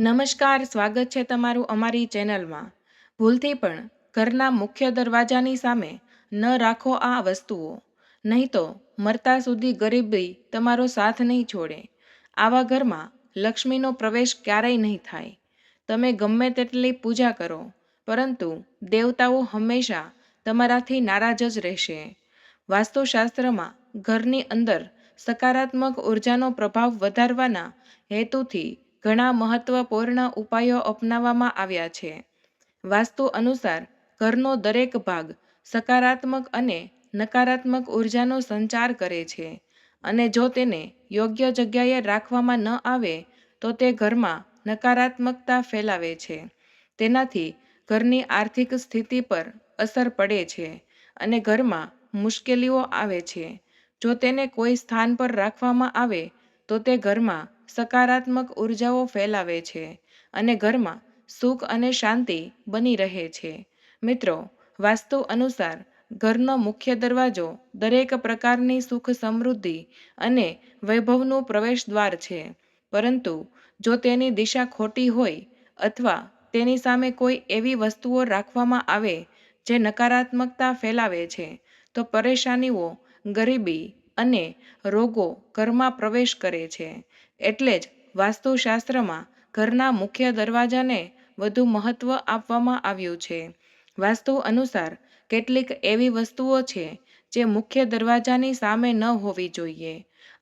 નમસ્કાર, સ્વાગત છે તમારું અમારી ચેનલમાં. ભૂલથી પણ ઘરના મુખ્ય દરવાજાની સામે ન રાખો આ વસ્તુઓ. નહીં તો મરતા સુધી ગરીબી તમારો સાથ નહીં છોડે. આવા ઘરમાં લક્ષ્મીનો પ્રવેશ ક્યારેય નહીં થાય. તમે ગમે તેટલી પૂજા કરો, પરંતુ દેવતાઓ હંમેશા તમારાથી નારાજ જ રહેશે. વાસ્તુશાસ્ત્રમાં ઘરની અંદર સકારાત્મક ઉર્જાનો પ્રભાવ વધારવાના હેતુથી ઘણા મહત્વપૂર્ણ ઉપાયો અપનાવવામાં આવ્યા છે. વાસ્તુ અનુસાર, ઘરનો દરેક ભાગ સકારાત્મક અને નકારાત્મક ઉર્જાનો સંચાર કરે છે અને જો તેને યોગ્ય જગ્યાએ રાખવામાં ન આવે, તો તે ઘરમાં નકારાત્મકતા ફેલાવે છે. તેનાથી ઘરની આર્થિક સ્થિતિ પર અસર પડે છે અને ઘરમાં મુશ્કેલીઓ આવે છે. જો તેને કોઈ સ્થાન પર રાખવામાં આવે, તો તે ઘરમાં સકારાત્મક ઉર્જાઓ ફેલાવે છે અને ઘરમાં સુખ અને શાંતિ બની રહે છે. મિત્રો, વાસ્તુ અનુસાર ઘરનો મુખ્ય દરવાજો દરેક પ્રકારની સુખ સમૃદ્ધિ અને વૈભવનું પ્રવેશ દ્વાર છે. પરંતુ જો તેની દિશા ખોટી હોય અથવા તેની સામે કોઈ એવી વસ્તુઓ રાખવામાં આવે જે નકારાત્મકતા ફેલાવે છે, તો પરેશાનીઓ ગરીબી અને રોગો ઘરમાં પ્રવેશ કરે છે. એટલે જ વાસ્તુશાસ્ત્રમાં ઘરના મુખ્ય દરવાજાને વધુ મહત્વ આપવામાં આવ્યું છે. વાસ્તુ અનુસાર કેટલીક એવી વસ્તુઓ છે જે મુખ્ય દરવાજાની સામે ન હોવી જોઈએ.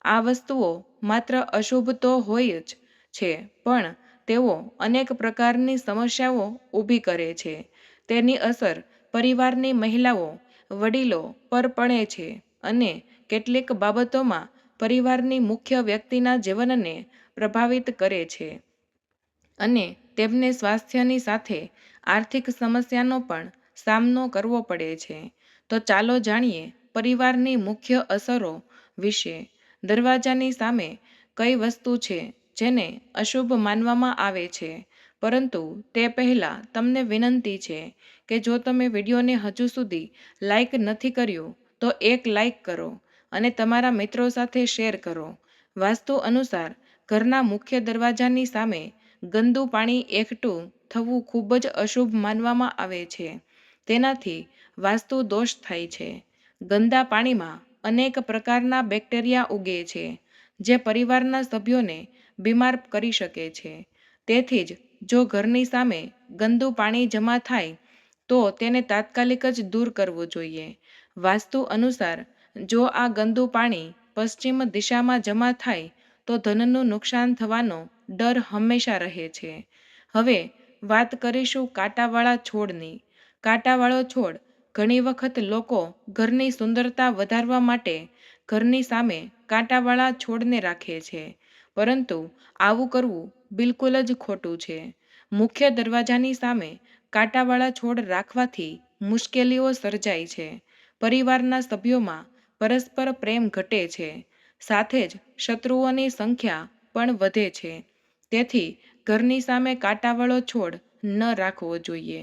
આ વસ્તુઓ માત્ર અશુભ તો હોય જ છે, પણ તેઓ અનેક પ્રકારની સમસ્યાઓ ઊભી કરે છે. તેની અસર પરિવારની મહિલાઓ, વડીલો પર પડે છે અને કેટલીક બાબતોમાં પરિવારની મુખ્ય વ્યક્તિના જીવનને પ્રભાવિત કરે છે અને તેમને સ્વાસ્થ્યની સાથે આર્થિક સમસ્યાનો પણ સામનો કરવો પડે છે. તો ચાલો જાણીએ પરિવારની મુખ્ય અસરો વિશે. દરવાજાની સામે કઈ વસ્તુ છે જેને અશુભ માનવામાં આવે છે? પરંતુ તે પહેલાં તમને વિનંતી છે કે જો તમે વિડીયોને હજુ સુધી લાઈક નથી કર્યું, તો એક લાઈક કરો. અને તમારા મિત્રો સાથે શેર કરો. વાસ્તુ અનુસાર, ઘરના મુખ્ય દરવાજાની સામે ગંદુ પાણી એકઠું થવું ખૂબ જ અશુભ માનવામાં આવે છે. તેનાથી વાસ્તુ દોષ થાય છે. ગંદા પાણીમાં અનેક પ્રકારના બેક્ટેરિયા ઉગે છે, જે પરિવારના સભ્યોને બીમાર કરી શકે છે. તેથી જ, જો ઘરની સામે ગંદુ પાણી જમા થાય, તો તેને તાત્કાલિક જ દૂર કરવું જોઈએ. વાસ્તુ અનુસાર જો આ ગંદુ પાણી પશ્ચિમ દિશામાં જમા થાય, તો ધનનું નુકસાન થવાનો ડર હંમેશા રહે છે. હવે વાત કરીશું કાંટાવાળા છોડની. કાંટાવાળો છોડ ઘણી વખત લોકો ઘરની સુંદરતા વધારવા માટે ઘરની સામે કાંટાવાળા છોડને રાખે છે, પરંતુ આવું કરવું બિલકુલ જ ખોટું છે. મુખ્ય દરવાજાની સામે કાંટાવાળા છોડ રાખવાથી મુશ્કેલીઓ સર્જાય છે. પરિવારના સભ્યોમાં પરસ્પર પ્રેમ ઘટે છે. સાથે જ શત્રુઓની સંખ્યા પણ વધે છે. તેથી ઘરની સામે કાંટાવાળો છોડ ન રાખવો જોઈએ.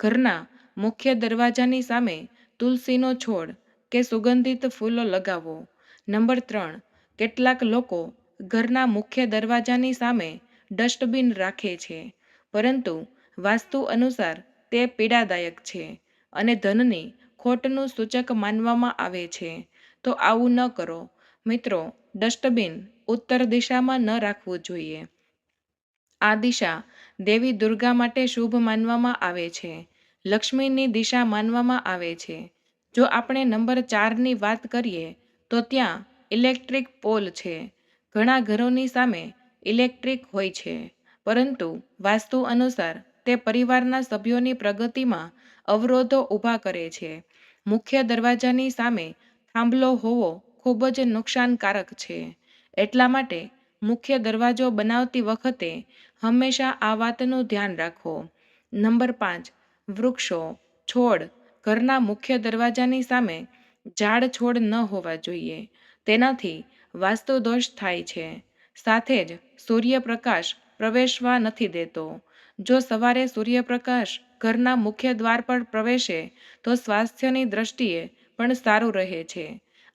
ઘરના મુખ્ય દરવાજાની સામે તુલસીનો છોડ કે સુગંધિત ફૂલો લગાવો. નંબર ત્રણ, કેટલાક લોકો ઘરના મુખ્ય દરવાજાની સામે ડસ્ટબિન રાખે છે, પરંતુ વાસ્તુ અનુસાર તે પીડાદાયક છે અને ધનની ખોટનું સૂચક માનવામાં આવે છે. તો આવું ન કરો. મિત્રો, ડસ્ટબિન ઉત્તર દિશામાં ન રાખવું જોઈએ. આ દિશા દેવી દુર્ગા માટે શુભ માનવામાં આવે છે. લક્ષ્મીની દિશા માનવામાં આવે છે. જો આપણે નંબર ચારની વાત કરીએ, તો ત્યાં ઇલેક્ટ્રિક પોલ છે. ઘણા ઘરોની સામે ઇલેક્ટ્રિક હોય છે. પરંતુ વાસ્તુ અનુસાર તે પરિવારના સભ્યોની પ્રગતિમાં અવરોધો ઊભા કરે છે. મુખ્ય દરવાજાની સામે થાંભલો હોવો ખૂબ જ નુકસાનકારક છે. એટલા માટે મુખ્ય દરવાજો બનાવતી વખતે હંમેશા આ વાતનું ધ્યાન રાખો. નંબર પાંચ, વૃક્ષો, છોડ. ઘરના મુખ્ય દરવાજાની સામે ઝાડ છોડ ન હોવા જોઈએ. તેનાથી વાસ્તુ દોષ થાય છે. સાથે જ સૂર્યપ્રકાશ પ્રવેશવા નથી દેતો. જો સવારે સૂર્યપ્રકાશ ઘરના મુખ્ય દ્વાર પર પ્રવેશે તો સ્વાસ્થ્યની દ્રષ્ટિએ પણ સારું રહે છે.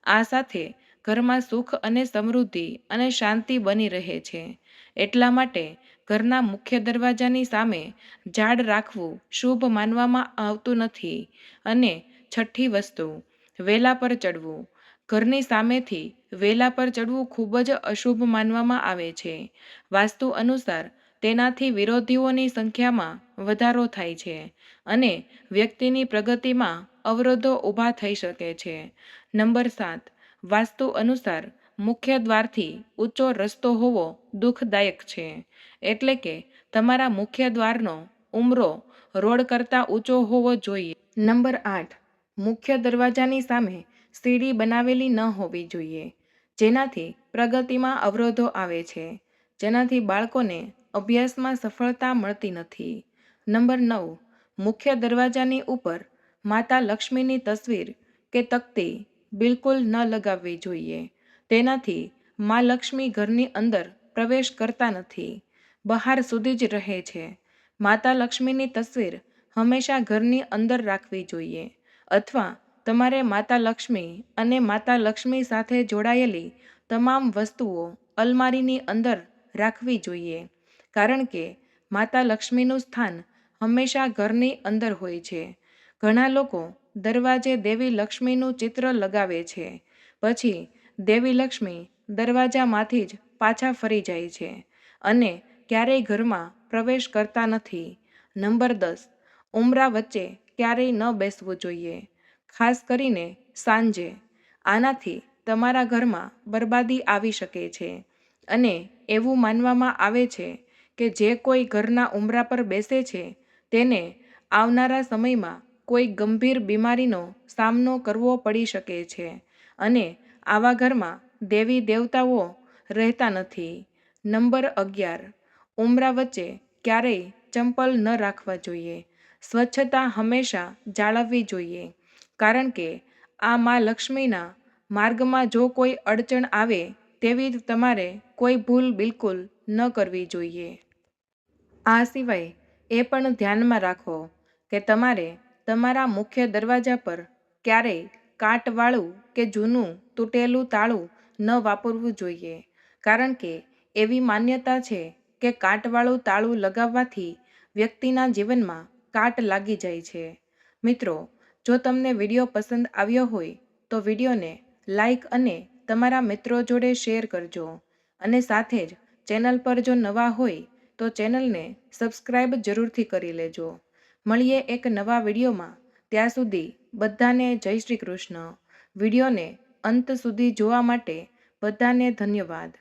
આ સાથે ઘરમાં સુખ અને સમૃદ્ધિ અને શાંતિ બની રહે છે. એટલા માટે ઘરના મુખ્ય દરવાજાની સામે ઝાડ રાખવું શુભ માનવામાં આવતું નથી અને છઠ્ઠી વસ્તુ, વેલા પર ચડવું. ઘરની સામેથી વેલા પર ચડવું ખૂબ જ અશુભ માનવામાં આવે છે. વાસ્તુ અનુસાર તેનાથી વિરોધીઓની સંખ્યામાં વધારો થાય છે અને વ્યક્તિની પ્રગતિમાં અવરોધો ઊભા થઈ શકે છે. નંબર સાત. વાસ્તુ અનુસાર મુખ્ય દ્વારથી ઊંચો રસ્તો હોવો દુઃખદાયક છે. એટલે કે તમારા મુખ્ય દ્વારનો ઉમરો રોડ કરતાં ઊંચો હોવો જોઈએ. નંબર આઠ. મુખ્ય દરવાજાની સામે સીડી બનાવેલી ન હોવી જોઈએ, જેનાથી પ્રગતિમાં અવરોધો આવે છે, જેનાથી બાળકોને અભ્યાસમાં સફળતા મળતી નથી. નંબર નવ. મુખ્ય દરવાજાની ઉપર માતા લક્ષ્મીની તસવીર કે તકતી બિલકુલ ન લગાવવી જોઈએ. તેનાથી મા લક્ષ્મી ઘરની અંદર પ્રવેશ કરતા નથી. બહાર સુધી જ રહે છે. માતા લક્ષ્મીની તસવીર હંમેશા ઘરની અંદર રાખવી જોઈએ. અથવા તમારે માતા લક્ષ્મી અને માતા લક્ષ્મી સાથે જોડાયેલી તમામ વસ્તુઓ અલમારીની અંદર રાખવી જોઈએ. કારણ કે માતા લક્ષ્મીનું સ્થાન હંમેશા ઘરની અંદર હોય છે. ઘણા લોકો દરવાજે દેવી લક્ષ્મીનું ચિત્ર લગાવે છે. પછી દેવી લક્ષ્મી દરવાજામાંથી જ પાછા ફરી જાય છે અને ક્યારેય ઘરમાં પ્રવેશ કરતા નથી. નંબર દસ. ઉમરા વચ્ચે ક્યારેય ન બેસવું જોઈએ. ખાસ કરીને સાંજે. આનાથી તમારા ઘરમાં બરબાદી આવી શકે છે અને એવું માનવામાં આવે છે કે જે કોઈ ઘરના ઉમરા પર બેસે છે તેને આવનારા સમયમાં કોઈ ગંભીર બીમારીનો સામનો કરવો પડી શકે છે અને આવા ઘરમાં દેવી દેવતાઓ રહેતા નથી. નંબર અગિયાર. ઉમરા વચ્ચે ક્યારેય ચંપલ ન રાખવા જોઈએ. સ્વચ્છતા હંમેશા જાળવવી જોઈએ. કારણ કે આ મા લક્ષ્મીના માર્ગમાં જો કોઈ અડચણ આવે તેવી તમારે કોઈ ભૂલ બિલકુલ ન કરવી જોઈએ. આ સિવાય એ પણ ધ્યાનમાં રાખો કે તમારે તમારા મુખ્ય દરવાજા પર ક્યારેય કાટવાળું કે જૂનું તૂટેલું તાળું ન વાપરવું જોઈએ, કારણ કે એવી માન્યતા છે કે કાટવાળું તાળું લગાવવાથી વ્યક્તિના જીવનમાં કાટ લાગી જાય છે. મિત્રો, જો તમને વીડિયો પસંદ આવ્યો હોય, તો વિડીયોને લાઈક અને તમારા મિત્રો જોડે શેર કરજો. અને સાથે જ ચેનલ પર જો નવા હોય, તો ચેનલને સબસ્ક્રાઈબ જરૂરથી કરી લેજો. મળીએ એક નવા વિડીયોમાં. ત્યાં સુધી બધાને જય શ્રી કૃષ્ણ. વિડીયોને અંત સુધી જોવા માટે બધાને ધન્યવાદ.